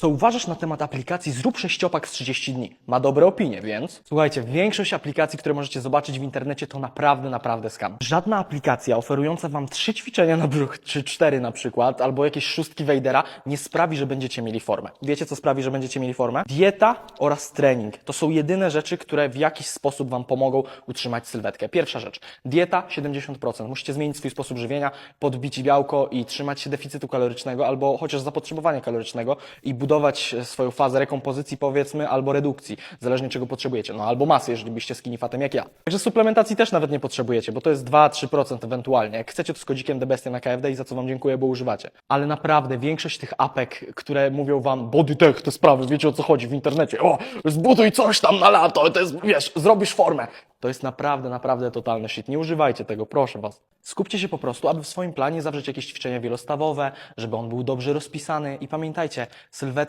Co uważasz na temat aplikacji Zrób sześciopak z 30 dni? Ma dobre opinie, więc... Słuchajcie, większość aplikacji, które możecie zobaczyć w internecie, to naprawdę, naprawdę skam. Żadna aplikacja oferująca wam trzy ćwiczenia na brzuch, czy cztery na przykład, albo jakieś szóstki Wejdera, nie sprawi, że będziecie mieli formę. Wiecie, co sprawi, że będziecie mieli formę? Dieta oraz trening. To są jedyne rzeczy, które w jakiś sposób wam pomogą utrzymać sylwetkę. Pierwsza rzecz. Dieta 70%. Musicie zmienić swój sposób żywienia, podbić białko i trzymać się deficytu kalorycznego, albo chociaż zapotrzebowania kalorycznego i budować e, swoją fazę rekompozycji, powiedzmy, albo redukcji, zależnie czego potrzebujecie. No albo masy, jeżeli byście skinny fatem jak ja. Także suplementacji też nawet nie potrzebujecie, bo to jest 2-3% ewentualnie. Jak chcecie, to z kodzikiem DBST na KFD i za co wam dziękuję, bo używacie. Ale naprawdę większość tych apek, które mówią wam body tech, te sprawy, wiecie o co chodzi w internecie. O, zbuduj coś tam na lato, to jest, wiesz, zrobisz formę. To jest naprawdę, naprawdę totalny shit. Nie używajcie tego, proszę was. Skupcie się po prostu, aby w swoim planie zawrzeć jakieś ćwiczenia wielostawowe, żeby on był dobrze rozpisany i pamiętajcie, sylwetka